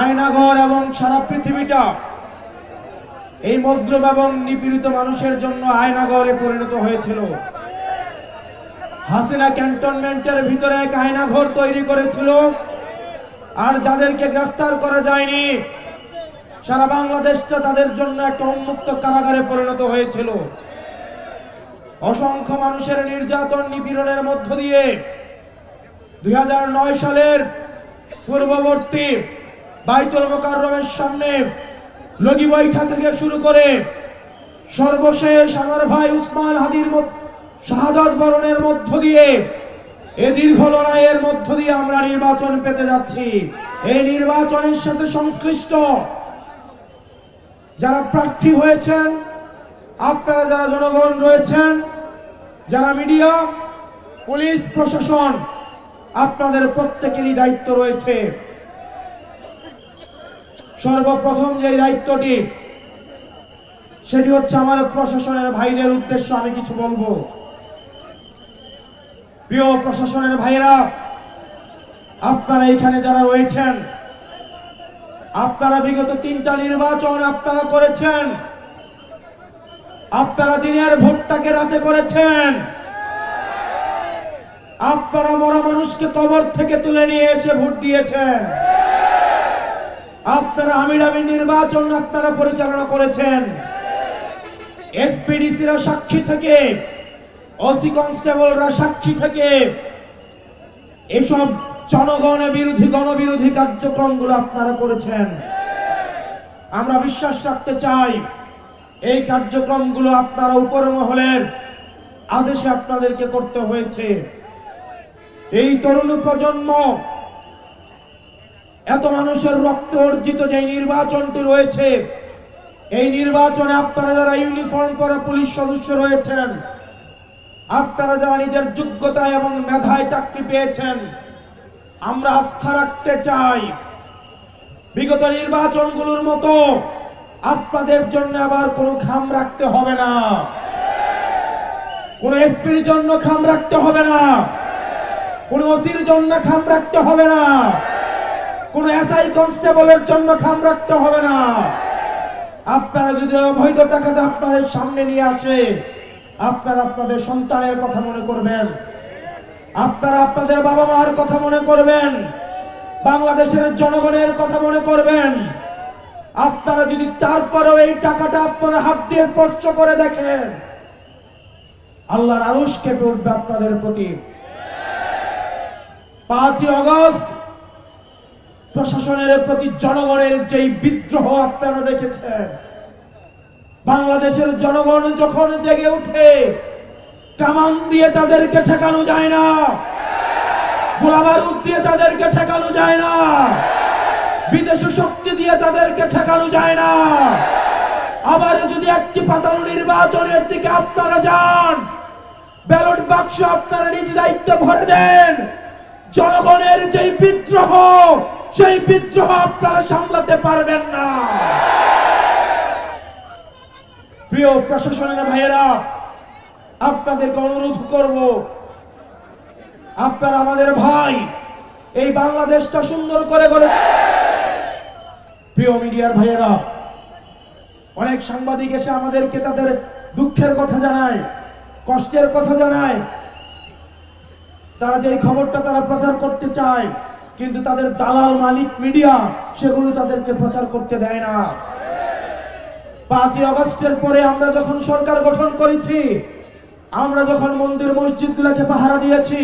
আয়নাঘর এবং সারা পৃথিবীটা এই মজলুম এবং নিপীড়িত মানুষের জন্য আয়নাঘরে পরিণত হয়েছিল। হাসিনা ক্যান্টনমেন্টের ভিতরে এক আয়নাঘর তৈরি করেছিল। আর যাদেরকে গ্রেফতার করা যায়নি, সারা বাংলাদেশটা তাদের জন্য একটা উন্মুক্ত কারাগারে পরিণত হয়েছিল। অসংখ্য মানুষের নির্যাতন নিপীড়নের মধ্য দিয়ে দুই হাজার নয় সালের পূর্ববর্তী বাইতুল মোকাররমের সামনে লগি বৈঠা থেকে শুরু করে সর্বশেষ আমার ভাই উসমান হাদির শাহাদত বরণের মধ্য দিয়ে এ দীর্ঘ লড়াইয়ের মধ্য দিয়ে আমরা নির্বাচন পেতে যাচ্ছি। এই নির্বাচনের সাথে সংশ্লিষ্ট যারা প্রার্থী হয়েছেন, আপনারা যারা জনগণ রয়েছেন, যারা মিডিয়া, পুলিশ প্রশাসন, আপনাদের প্রত্যেকেরই দায়িত্ব রয়েছে। সর্বপ্রথম যে দায়িত্বটি, সেটি হচ্ছে আমার প্রশাসনের ভাইদের উদ্দেশ্য, আমি কিছু বলব। প্রিয় প্রশাসনের ভাইরা আপনারা এখানে যারা রয়েছেন, আপনারা বিগত তিনটা নির্বাচন আপনারা করেছেন। আপনারা দিনের ভোটটাকে রাতে করেছেন। আপনারা মরা মানুষকে কবর থেকে তুলে নিয়ে এসে ভোট দিয়েছেন। আপনারা আমিরামি নির্বাচন আপনারা পরিচালনা করেছেন। এসপিডিসিরা সাক্ষী থেকে, ওসি কনস্টেবলরা সাক্ষী থেকে এসব জনগণের বিরোধী, গণবিরোধী কার্যক্রমগুলো আপনারা করেছেন। আমরা বিশ্বাস রাখতে চাই, এই কার্যক্রমগুলো আপনারা উপর মহলের আদেশে আপনাদেরকে করতে হয়েছে। এই তরুণ প্রজন্ম এত মানুষের রক্ত অর্জিত যে নির্বাচনটি রয়েছে, এই নির্বাচনে আপনারা যারা ইউনিফর্ম পরা পুলিশ সদস্য রয়েছেন, আপনারা যারা নিজের যোগ্যতা এবং মেধায় চাকরি পেয়েছেন, আমরা আস্থা রাখতে চাই। বিগত নির্বাচনগুলোর মতো আপনাদের জন্য আবার কোনো খাম রাখতে হবে না। কোন এসপির জন্য খাম রাখতে হবে না। কোন ওসির জন্য খাম রাখতে হবে না। কোন এসআই কনস্টেবলের জন্য খাম রাখতে হবে না। আপনারা যদি অবৈধ টাকাটা আপনাদের সামনে নিয়ে আসে, আপনারা আপনাদের সন্তানের কথা মনে করবেন। আপনারা আপনাদের বাবা মার কথা মনে করবেন। বাংলাদেশের জনগণের কথা মনে করবেন। আপনারা যদি তারপরেও এই টাকাটা আপনারা হাত দিয়ে স্পর্শ করে দেখেন, আল্লাহর আরশ কেঁপে উঠবে আপনাদের প্রতি। পাঁচই অগস্ট প্রশাসনের প্রতি জনগণের যেই বিদ্রোহ আপনারা দেখেছেন, বাংলাদেশের জনগণ যখন জেগে উঠে কামান দিয়ে তাদেরকে ঠেকানো যায় না গোলাবারুদ দিয়ে তাদেরকে ঠেকানো যায় না, বিদেশি শক্তি দিয়ে তাদেরকে ঠেকানো যায় না, আবার যদি একটি পাতানো নির্বাচনের দিকে আপনারা যান, ব্যালট বাক্স আপনারা নিজ দায়িত্ব ভরে দেন জনগণের যেই বিদ্রোহ, সেই বিদ্রোহ আপনারা সামলাতে পারবেন না। প্রিয় প্রশাসনের ভাইয়েরা, আপনাদেরকে অনুরোধ করব, আপনারা আমাদের ভাই, এই বাংলাদেশটা সুন্দর করে করে প্রিয় মিডিয়ার ভাইয়েরা, অনেক সাংবাদিক এসে আমাদেরকে তাদের দুঃখের কথা জানায়, কষ্টের কথা জানায় তারা যে খবরটা তারা প্রচার করতে চায়, কিন্তু তাদের দালাল মালিক মিডিয়া সেগুলো তাদেরকে প্রচার করতে দেয় না। পাঁচই অগস্টের পরে আমরা যখন সরকার গঠন করেছি, আমরা যখন মন্দির মসজিদগুলোকে পাহারা দিয়েছি,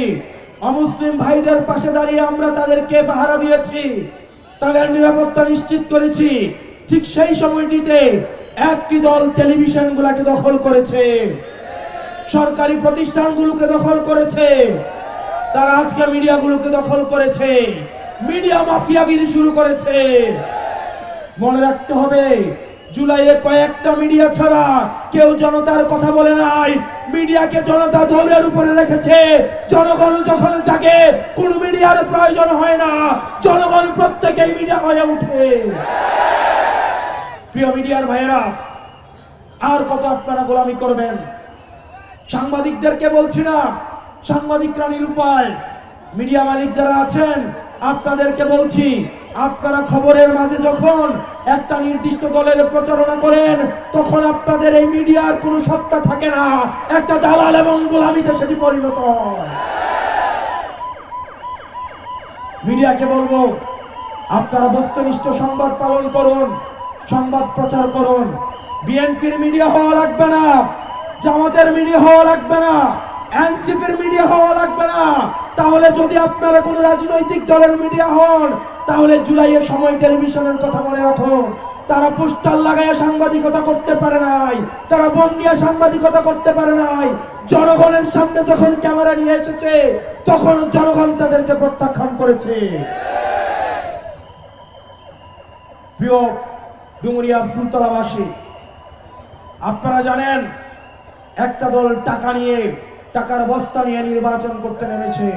অমুসলিম ভাইদের পাশে দাঁড়িয়ে আমরা তাদেরকে পাহারা দিয়েছি, তাদের নিরাপত্তা নিশ্চিত করেছি, ঠিক সেই সময়টিতে একটি দল টেলিভিশন গুলাকে দখল করেছে। সরকারি প্রতিষ্ঠানগুলোকে দখল করেছে। তারা আজকে মিডিয়াগুলোকে দখল করেছে। মিডিয়া মাফিয়াগিরি শুরু করেছে। মনে রাখতে হবে, জুলাইয়ে কয়েকটা মিডিয়া ছাড়া কেউ জনতার কথা বলে নাই। মিডিয়াকে জনতা দৌড়ের উপরে রেখেছে। জনগণ যখন জাগে, কোন মিডিয়ার প্রয়োজন হয় না। জনগণ প্রত্যেকেই মিডিয়া হয়ে উঠে প্রিয় মিডিয়ার ভাইয়েরা, আর কত আপনারা গোলামি করবেন? সাংবাদিকদেরকে বলছি না সাংবাদিকরা নিরুপায় মিডিয়া মালিক যারা আছেন, আপনাদেরকে বলছি, আপনারা খবরের মাঝে যখন একটা নির্দিষ্ট দলের প্রচারণা করেন, তখন আপনাদের এই মিডিয়ার কোনো সত্তা থাকে না। একটা দালাল এবং গোলামিতে সেটি পরিণত মিডিয়াকে বলব, আপনারা বস্তুনিষ্ঠ সংবাদ পালন করুন, সংবাদ প্রচার করুন। বিএনপির মিডিয়া হওয়া লাগবে না, জামাতের মিডিয়া হওয়া লাগবে না। এনসিপির মিডিয়া হওয়া লাগবে না। তাহলে যদি আপনারা কোনো রাজনৈতিক দলের মিডিয়া হন, তাহলে জুলাইয়ের সময় টেলিভিশনের কথা মনে রাখুন। তারা পোস্টার লাগাইয়া সাংবাদিকতা করতে পারে নাই, তারা বোম নিয়ে সাংবাদিকতা করতে পারে নাই। জনগণের সামনে যখন ক্যামেরা নিয়ে এসেছে, তখন জনগণ তাদেরকে প্রত্যাখ্যান করেছে। প্রিয় ডুমুরিয়া ফুলতলাবাসী, আপনারা জানেন, একটা দল টাকা নিয়ে টাকার বস্তা নিয়ে নির্বাচন করতে নেমেছে।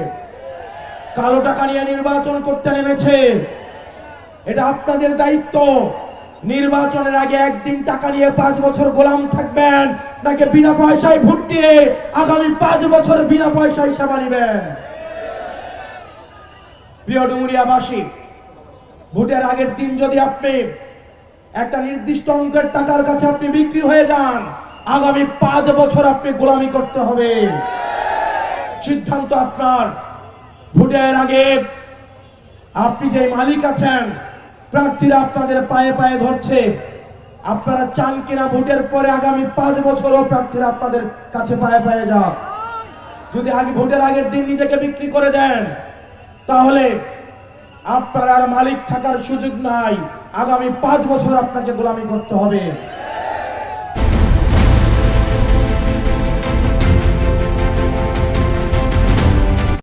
কালো টাকা নিয়ে নির্বাচন করতে নেমেছে। এটা আপনাদের দায়িত্ব। নির্বাচনের আগে একদিন টাকা নিয়ে পাঁচ বছর গোলাম থাকবেন, নাকি বিনা পয়সায় ভোট দিয়ে আগামী পাঁচ বছর বিনা পয়সায় সেবা নিবেন? প্রিয় ডুমুরিয়াবাসী, ভোটের আগের দিন যদি আপনি একটা নির্দিষ্ট অঙ্কের টাকার কাছে আপনি বিক্রি হয়ে যান আগামী পাঁচ বছর আপনি গোলামি করতে হবে। সিদ্ধান্ত আপনার। ভোটের আগে আপনি যে মালিক আছেন, প্রার্থীরা আপনাদের পায়ে পায়ে ধরছে। আপনারা চান কিনা ভোটের পরে আগামী পাঁচ বছরও প্রার্থীরা আপনাদের কাছে পায়ে পায়ে যাক। যদি আগে ভোটের আগের দিন নিজেকে বিক্রি করে দেন, তাহলে আপনার আর মালিক থাকার সুযোগ নাই। আগামী পাঁচ বছর আপনাকে গোলামি করতে হবে।